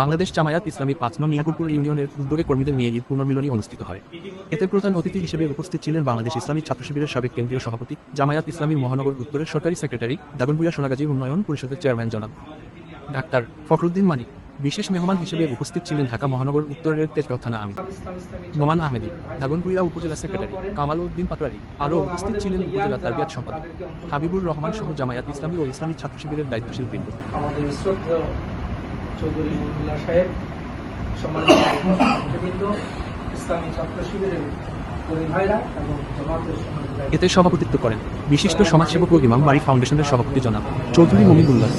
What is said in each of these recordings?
বাংলাদেশ জামায়াত ইসলামী পাঁচ নং মিয়াকুরপুর ইউনিয়নের উদ্যোগে কর্মীদের নিয়ে ঈদ পুনর্মিলনী অনুষ্ঠিত হয়। এতে প্রধান অতিথি হিসেবে উপস্থিত ছিলেন বাংলাদেশ ইসলামী ছাত্র শিবিরের সাবেক কেন্দ্রীয় সভাপতি, জামায়াত ইসলামী মহানগর উত্তরের সরকারি সেক্রেটারি, দাগনভূঞা সোনাগাজী উন্নয়ন পরিষদের চেয়ারম্যান জনাব। ডাক্তার ফখরুদ্দিন মানিক, বিশেষ মেহমান হিসেবে উপস্থিত ছিলেন ঢাকা মহানগর উত্তরের তেজগাঁও থানা আমি নোমান আহমেদি, দাগনভূঞা উপজেলা সেক্রেটারি কামাল উদ্দিন পাটোয়ারি আরও উপস্থিত ছিলেন উপজেলা তারবিয়াত সম্পাদক। হাবিবুর রহমান সহ জামায়াত ইসলামী ও ইসলামী ছাত্র শিবিরের দায়িত্বশীল বৃন্দ। আমাদের চৌধুরী মহিলা সাহেব সম্মানিত ইসলামী ছাত্র শিবিরের। এতে সভাপতিত্ব করেন বিশিষ্ট সমাজসেবক ও ইমাম বাড়ি ফাউন্ডেশনের সভাপতি জনাব চৌধুরী মমিনুল্লাহ।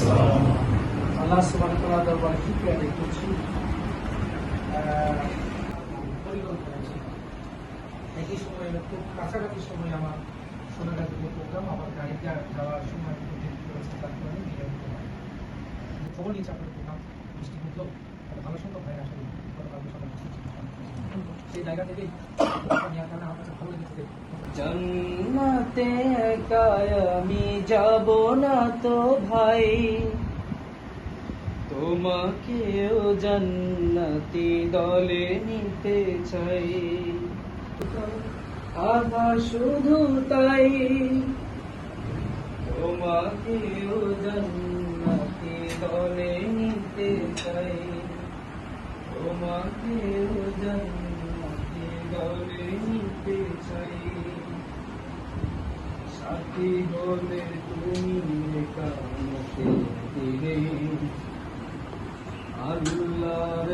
একই সময়ে খুব কাছাকাছি সময়ে আমার সোনাগাছি প্রোগ্রাম আমার গাড়িতে যাওয়ার সময় একটু দেরি করেছে বৃষ্টি একটা ভালো আসলে সেই জায়গা থেকেই নেওয়ার কারণে আমার কাছে ভালো লেগেছে একাই আমি যাব না তো ভাই। তোমাকেও জান্নাতি দলে নিতে চাই। আধা শুধু তাই। তোমাকেও জান্নাতি দলে চাই তোমাকেও জান্নাতি দলে নিতে চাই। সাথী হলে তুমি কামতে দিলে আল্লাহর